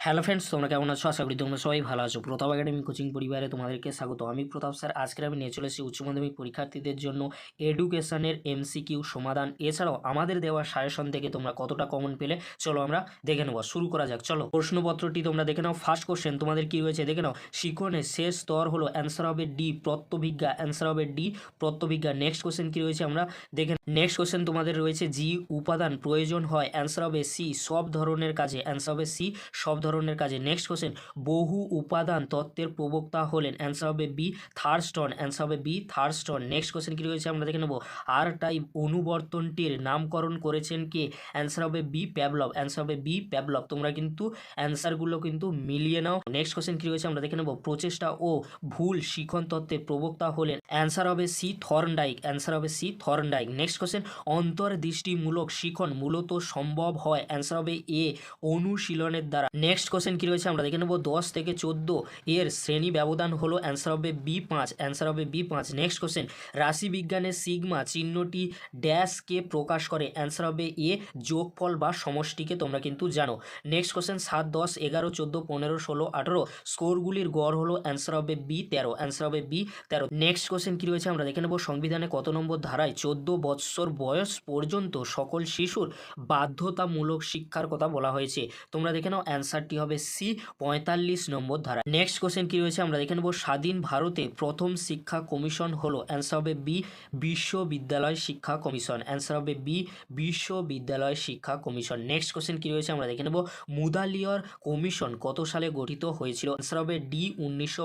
Hello friends, তোমরা কেমন আছো? আশা করি তোমরা সবাই ভালো আছো। প্রতাপ একাডেমি কোচিং পরিবারে তোমাদেরকে স্বাগত। আমি প্রতাপ স্যার। আজকে আমি নিয়ে চলেছি উচ্চ মাধ্যমিক পরীক্ষার্থীদের জন্য এডুকেশনের এমসিকিউ সমাধান। এছাড়াও আমাদের দেওয়া সাজেশন থেকে তোমরা কতটা কমন পেলে, চলো আমরা দেখে নেব। শুরু করা যাক, চলো। প্রশ্নপত্রটি তোমরা দেখে নাও। ফার্স্ট কোশ্চেন তোমাদের কি রয়েছে দেখে নাও। শিখনের শেষ স্তর হলো অ্যান্সার হবে ডি প্রত্যভিজ্ঞা। অ্যান্সার হবে ডি প্রত্যভিজ্ঞা। নেক্সট কোশ্চেন কি রয়েছে আমরা দেখে নেক্সট কোশ্চেন তোমাদের রয়েছে জি উপাদান প্রয়োজন হয়। অ্যান্সার হবে সি সব ধরনের কাজে। অ্যান্সার হবে সি সব ধরনের কাজে। নেক্সট কোশ্চেন বহু উপাদান তত্ত্বের প্রবক্তা হলেন। অ্যান্সার হবে বি থার্ড থার্স্টন অ্যান্সার হবে B third Thurstone next question কী রয়েছে আমরা দেখে নেব। আর টাইপ অনুবর্তনটির নামকরণ করেছেন কে? অ্যান্সার হবে বি প্যাবলভ অ্যান্সার হবে বি প্যাবলভ তোমরা কিন্তু অ্যান্সারগুলো কিন্তু মিলিয়ে নাও। নেক্সট কোশ্চেন কি রয়েছে আমরা দেখে নেব। প্রচেষ্টা ও ভুল শিখন তত্ত্বের প্রবক্তা হলেন। অ্যান্সার হবে সি থর্নডাইক অ্যান্সার হবে সি থর্নডাইক নেক্সট কোশ্চেন অন্তর্দৃষ্টিমূলক শিখন মূলত সম্ভব হয়? অ্যান্সার হবে এ অনুশীলনের দ্বারা। নেক্সট কোশ্চেন কি রয়েছে আমরা দেখে নেব। দশ থেকে চোদ্দ এর শ্রেণি ব্যবধান হলো অ্যান্সার হবে বি পাঁচ অ্যান্সার হবে বি পাঁচ। নেক্সট কোশ্চেন রাশিবিজ্ঞানের সিগমা চিহ্নটি ড্যাশকে প্রকাশ করে? অ্যান্সার হবে এ যোগফল বা সমষ্টিকে, তোমরা কিন্তু জানো। নেক্সট কোশ্চেন সাত, দশ, এগারো, চোদ্দ, পনেরো, ষোলো, আঠেরো, স্কোরগুলির গড় হলো অ্যান্সার হবে বি তেরো অ্যান্সার হবে বি তেরো। নেক্সট কোশ্চেন কি রয়েছে আমরা দেখে নেব। সংবিধানে কত নম্বর ধারায় চোদ্দ বৎসর বয়স পর্যন্ত সকল শিশুর বাধ্যতামূলক শিক্ষার কথা বলা হয়েছে। তোমরা দেখে নাও অ্যান্সারটি হবে সি, পঁয়তাল্লিশ নম্বর ধারা। নেক্সট কোশ্চেন কি রয়েছে? আমরা দেখে নেব। স্বাধীন ভারতে প্রথম শিক্ষা কমিশন হলো। অ্যান্সার হবে বি, বিশ্ববিদ্যালয় শিক্ষা কমিশন। অ্যান্সার হবে বি, বিশ্ববিদ্যালয় শিক্ষা কমিশন। নেক্সট কোশ্চেন কি রয়েছে? আমরা দেখে নেব। মুদালিয়র কমিশন কত সালে গঠিত হয়েছিল? অ্যান্সার হবে ডি, উনিশশো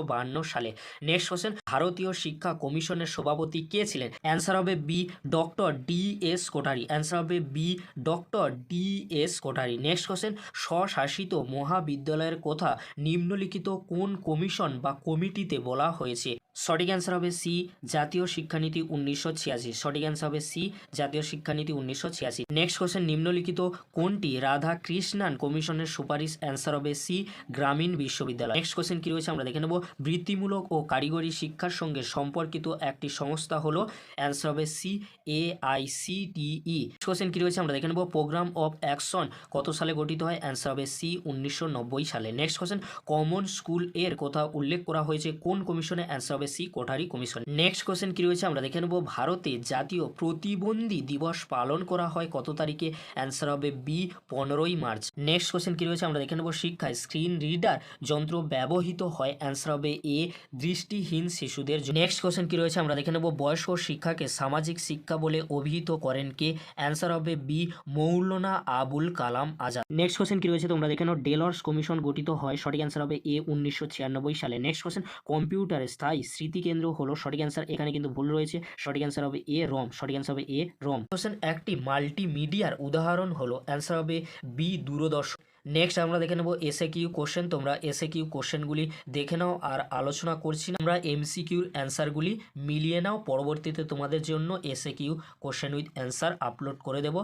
সালে। নেক্সট কোশ্চেন ভারতীয় শিক্ষা কমিশনের সভাপতি কে ছিলেন? অ্যান্সার হবে B doctor D S Kothari answer হবে B doctor D S Kothari next question স্বশাসিত মহাবিদ্যালয়ের কথা নিম্নলিখিত কোন কমিশন বা কমিটিতে বলা হয়েছে? সঠিক অ্যান্সার হবে সি জাতীয় শিক্ষানীতি উনিশশো ছিয়াশি। সঠিক অ্যান্সার হবে সি জাতীয় শিক্ষানীতি উনিশশো ছিয়াশি। নেক্সট কোশ্চেন নিম্নলিখিত কোনটি রাধা কৃষ্ণান কমিশনের সুপারিশ অ্যান্সার হবে সি গ্রামীণ বিশ্ববিদ্যালয়। নেক্সট কোশ্চেন কি রয়েছে আমরা দেখে নেব। বৃত্তিমূলক ও কারিগরি শিক্ষার সঙ্গে সম্পর্কিত একটি সংস্থা হলো অ্যান্সার হবে C A I C TE question কি রয়েছে আমরা দেখে নেব। প্রোগ্রাম অফ অ্যাকশন কত সালে গঠিত হয়? অ্যান্সার হবে সি উনিশশো নব্বই সালে। নেক্সট কোশ্চেন কমন স্কুলের কথা উল্লেখ করা হয়েছে। কোন কমিশনে অ্যান্সার হবে C Kothari commission. Next question কি রয়েছে আমরা দেখে নেব। ভারতে জাতীয় প্রতিবন্ধী দিবস পালন করা হয় কত তারিখে? অ্যান্সার হবে বি পনেরোই মার্চ। নেক্সট কোশ্চেন কি রয়েছে আমরা দেখে নেব। শিক্ষায় স্ক্রিন রিডার যন্ত্র ব্যবহৃত হয়। অ্যান্সার হবে এ দৃষ্টিহীন শিশুদের নেক্সট কোশ্চেন কি রয়েছে আমরা দেখে নেব। বয়স্ক শিক্ষাকে সামাজিক শিক্ষা বলে অভিহিত করেন কে? অ্যান্সার হবে B Maulana Abul Kalam Azad. Next question কি রয়েছে তোমরা দেখে নাও। ডেলর্স কমিশন গঠিত হয়। সঠিক অ্যান্সার হবে এ উনিশশো ছিয়ানব্বই সালে। নেক্সট কোশ্চেন কম্পিউটারে স্থায়ী স্মৃতিকেন্দ্র হলো সঠিক অ্যান্সার এখানে কিন্তু ভুল রয়েছে। সঠিক অ্যান্সার হবে এ রম সঠিক অ্যান্সার হবে এ রম কোশ্চেন একটি মাল্টিমিডিয়ার উদাহরণ হলো অ্যান্সার হবে বি দূরদর্শন। নেক্সট আমরা দেখে নেব এসএ কিউ কোশ্চেন তোমরা এসএ কিউ কোশ্চেনগুলি দেখে নাও আর আলোচনা করছি না। আমরা এমসি কিউর অ্যান্সারগুলি মিলিয়ে নাও, পরবর্তীতে তোমাদের জন্য SA Q question with answer upload করে দেব।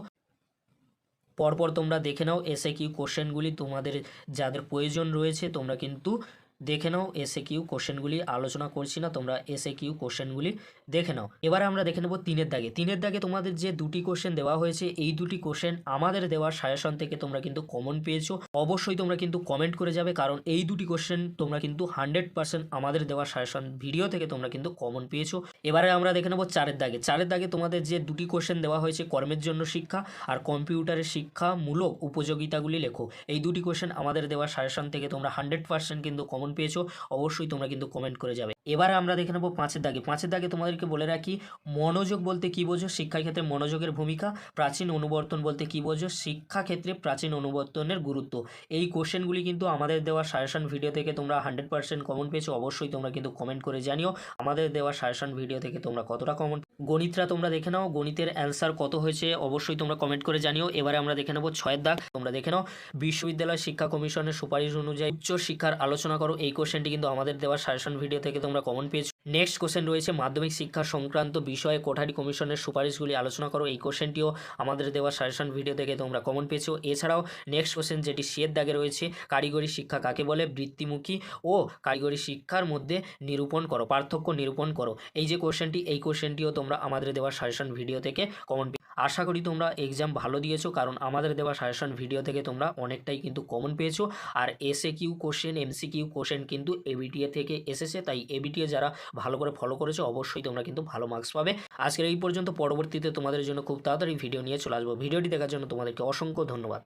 পরপর তোমরা দেখে নাও এসএ কিউ কোশ্চেনগুলি তোমাদের যাদের প্রয়োজন রয়েছে, তোমরা কিন্তু দেখে নাও এসএ কিউ কোশ্চেনগুলি, আলোচনা করছি না, তোমরা এসএ কিউ কোশ্চেনগুলি দেখে নাও। এবারে আমরা দেখে নেব তিনের দাগে। তিনের দাগে তোমাদের যে দুটি কোশ্চেন দেওয়া হয়েছে, এই দুটি কোশ্চেন আমাদের দেওয়া সাজেশন থেকে তোমরা কিন্তু কমন পেয়েছ। অবশ্যই তোমরা কিন্তু কমেন্ট করে যাবে, কারণ এই দুটি কোশ্চেন তোমরা কিন্তু হান্ড্রেড পার্সেন্ট আমাদের দেওয়া সাজেশন ভিডিও থেকে তোমরা কিন্তু কমন পেয়েছ। এবারে আমরা দেখে নেব চারের দাগে। চারের দাগে তোমাদের যে দুটি কোশ্চেন দেওয়া হয়েছে, কর্মের জন্য শিক্ষা আর কম্পিউটারের শিক্ষামূলক উপযোগিতাগুলি লেখো। এই দুটি কোশ্চেন আমাদের দেওয়া সাজেশন থেকে তোমরা হান্ড্রেড পার্সেন্ট কিন্তু কমন পেয়েছ, অবশ্যই তোমরা কিন্তু কমেন্ট করে যাবে। এবারে আমরা দেখে নেব পাঁচের দাগে। পাঁচের দাগে তোমাদেরকে বলে রাখি, মনোযোগ বলতে কি বোঝো? শিক্ষার ক্ষেত্রে মনোযোগের ভূমিকা, প্রাচীন অনুবর্তন বলতে কি বোঝো? শিক্ষা ক্ষেত্রে প্রাচীন অনুবর্তনের গুরুত্ব। এই কোশ্চেনগুলি কিন্তু আমাদের দেওয়া সাজেশন ভিডিও থেকে তোমরা হান্ড্রেড পার্সেন্ট কমন পেয়েছ, অবশ্যই তোমরা কিন্তু কমেন্ট করে জানিও। আমাদের দেওয়া সাজেশন ভিডিও থেকে তোমরা কতটা কমন গণিতরা তোমরা দেখে নাও, গণিতের অ্যান্সার কত হয়েছে, অবশ্যই তোমরা কমেন্ট করে জানিও। এবারে আমরা দেখে নেব ছয়ের দাগ। তোমরা দেখে নাও, বিশ্ববিদ্যালয় শিক্ষা কমিশনের সুপারিশ অনুযায়ী উচ্চ শিক্ষার আলোচনা করো। এই কোশ্চেনটি কিন্তু আমাদের দেওয়া সাজেশন ভিডিও থেকে তোমরা কমন পেয়েছ। নেক্সট কোশ্চেন রয়েছে, মাধ্যমিক শিক্ষা সংক্রান্ত বিষয়ে কোঠারি কমিশনের সুপারিশগুলি আলোচনা করো। এই কোশ্চেনটিও আমাদের দেওয়া সাজেশন ভিডিও থেকে তোমরা কমন পেয়েছ। এছাড়াও নেক্সট কোশ্চেন যেটি সিয়ের দাগে রয়েছে, কারিগরি শিক্ষা কাকে বলে? বৃত্তিমুখী ও কারিগরি শিক্ষার মধ্যে নিরূপণ করো, পার্থক্য নিরূপণ করো। এই যে কোশ্চেনটি এই কোশ্চেনটিও তোমরা আমাদের দেওয়া সাজেশন ভিডিও থেকে কমন আশা করি তোমরা এক্সাম ভালো দিয়েছ, কারণ আমাদের দেওয়া সাজেশন ভিডিও থেকে তোমরা অনেকটাই কিন্তু কমন পেয়েছ। আর SA Q question MC Q question কিন্তু এবিটিএ থেকে এসেছে, তাই এবিটিএ যারা ভালো করে ফলো করেছ, অবশ্যই তোমরা কিন্তু ভালো মার্কস পাবে। আজকের এই পর্যন্ত, পরবর্তীতে তোমাদের জন্য খুব তাড়াতাড়ি ভিডিও নিয়ে চলে আসব। ভিডিওটি দেখার জন্য তোমাদেরকে অসংখ্য ধন্যবাদ।